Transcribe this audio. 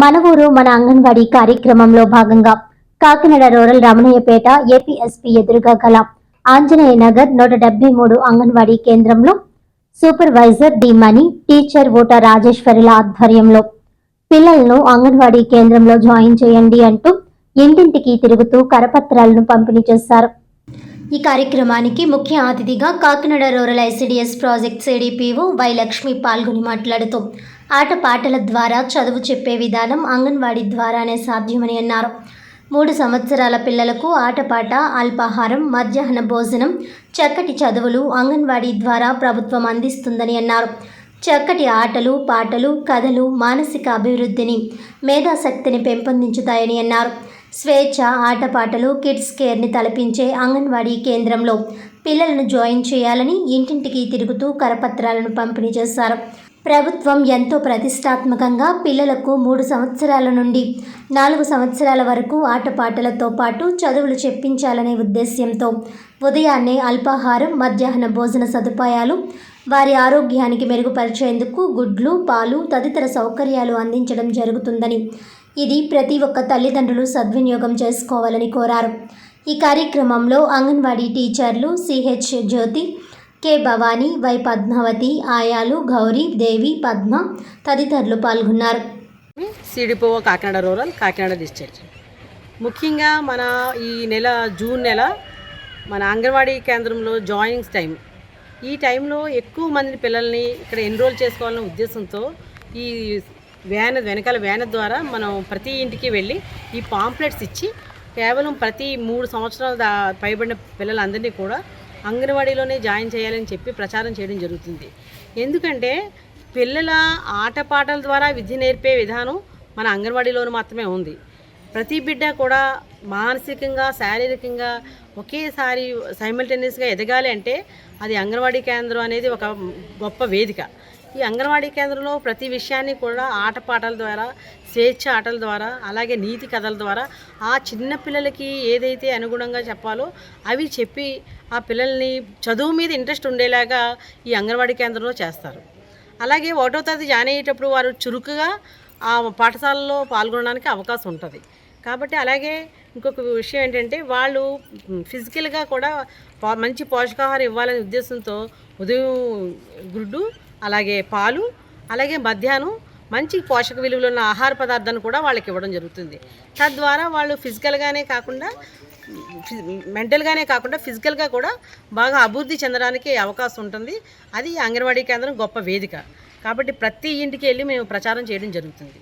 మన ఊరు మన అంగన్వాడీ కార్యక్రమంలో భాగంగా కాకినాడ రూరల్ రమణయ్యపేట ఏపీఎస్పీ ఎదురుగా గల ఆంజనేయ నగర్ నూట డెబ్బై మూడు అంగన్వాడీ కేంద్రంలో సూపర్వైజర్ డి మణి టీచర్ ఓట రాజేశ్వరుల ఆధ్వర్యంలో పిల్లలను అంగన్వాడీ కేంద్రంలో జాయిన్ చేయండి అంటూ ఇంటింటికి తిరుగుతూ కరపత్రాలను పంపిణీ చేశారు. ఈ కార్యక్రమానికి ముఖ్య అతిథిగా Kakinada rural ICDS project CDPO Y Lakshmi పాల్గొని మాట్లాడుతూ ఆటపాటల ద్వారా చదువు చెప్పే విధానం అంగన్వాడీ ద్వారానే సాధ్యమని అన్నారు. మూడు సంవత్సరాల పిల్లలకు ఆటపాట అల్పాహారం మధ్యాహ్న భోజనం చక్కటి చదువులు అంగన్వాడీ ద్వారా ప్రభుత్వం అందిస్తుందని అన్నారు. చక్కటి ఆటలు పాటలు కథలు మానసిక అభివృద్ధిని మేధాశక్తిని పెంపొందించుతాయని అన్నారు. స్వేచ్ఛ ఆటపాటలు కిడ్స్ కేర్ని తలపించే అంగన్వాడీ కేంద్రంలో పిల్లలను జాయిన్ చేయాలని ఇంటింటికి తిరుగుతూ కరపత్రాలను పంపిణీ చేశారు. ప్రభుత్వం ఎంతో ప్రతిష్టాత్మకంగా పిల్లలకు మూడు సంవత్సరాల నుండి నాలుగు సంవత్సరాల వరకు ఆటపాటలతో పాటు చదువులు చెప్పించాలనే ఉద్దేశ్యంతో ఉదయాన్నే అల్పాహారం మధ్యాహ్న భోజన సదుపాయాలు వారి ఆరోగ్యానికి మెరుగుపరిచేందుకు గుడ్లు పాలు తదితర సౌకర్యాలు అందించడం జరుగుతుందని ఇది ప్రతి ఒక్క తల్లిదండ్రులు సద్వినియోగం చేసుకోవాలని కోరారు. ఈ కార్యక్రమంలో అంగన్వాడీ టీచర్లు CH Jyothi K. Bhavani Y. Padmavathi ఆయాలు Gauri Devi Padma తదితరులు పాల్గొన్నారు. CDPO Kakinada rural Kakinada district. ముఖ్యంగా మన ఈ నెల జూన్ నెల మన అంగన్వాడీ కేంద్రంలో జాయినింగ్స్ టైం. ఈ టైంలో ఎక్కువ మంది పిల్లల్ని ఇక్కడ ఎన్రోల్ చేసుకోవాలనే ఉద్దేశంతో ఈ వ్యాన్ వెనకాల వ్యాన్ ద్వారా మనం ప్రతి ఇంటికి వెళ్ళి ఈ పాంప్లెట్స్ ఇచ్చి కేవలం ప్రతి మూడు సంవత్సరాల దా పైబడిన పిల్లలందరినీ కూడా అంగన్వాడీలోనే జాయిన్ చేయాలని చెప్పి ప్రచారం చేయడం జరుగుతుంది. ఎందుకంటే పిల్లల ఆటపాటల ద్వారా విద్య నేర్పే విధానం మన అంగన్వాడీలోనూ మాత్రమే ఉంది. ప్రతి బిడ్డ కూడా మానసికంగా శారీరకంగా ఒకేసారి సైమల్టేనియస్గా ఎదగాలి అంటే అది అంగన్వాడీ కేంద్రం అనేది ఒక గొప్ప వేదిక. ఈ అంగన్వాడీ కేంద్రంలో ప్రతి విషయాన్ని కూడా ఆటపాటల ద్వారా స్వేచ్ఛ ఆటల ద్వారా అలాగే నీతి కథల ద్వారా ఆ చిన్న పిల్లలకి ఏదైతే అనుగుణంగా చెప్పాలో అవి చెప్పి ఆ పిల్లల్ని చదువు మీద ఇంట్రెస్ట్ ఉండేలాగా ఈ అంగన్వాడీ కేంద్రంలో చేస్తారు. అలాగే ఒకటో తరగతి జాయిన్ అయ్యేటప్పుడు వారు చురుకుగా ఆ పాఠశాలలో పాల్గొనడానికి అవకాశం ఉంటుంది. కాబట్టి అలాగే ఇంకొక విషయం ఏంటంటే వాళ్ళు ఫిజికల్గా కూడా మంచి పోషకాహారం ఇవ్వాలనే ఉద్దేశంతో ఉదయం గుడ్డు అలాగే పాలు అలాగే మధ్యాహ్నం మంచి పోషక విలువలు ఉన్న ఆహార పదార్థాన్ని కూడా వాళ్ళకి ఇవ్వడం జరుగుతుంది. తద్వారా వాళ్ళు ఫిజికల్గానే కాకుండా మెంటల్గానే కాకుండా ఫిజికల్గా కూడా బాగా అభివృద్ధి చెందడానికి అవకాశం ఉంటుంది. అది అంగన్వాడీ కేంద్రం గొప్ప వేదిక. కాబట్టి ప్రతి ఇంటికి వెళ్ళి మేము ప్రచారం చేయడం జరుగుతుంది.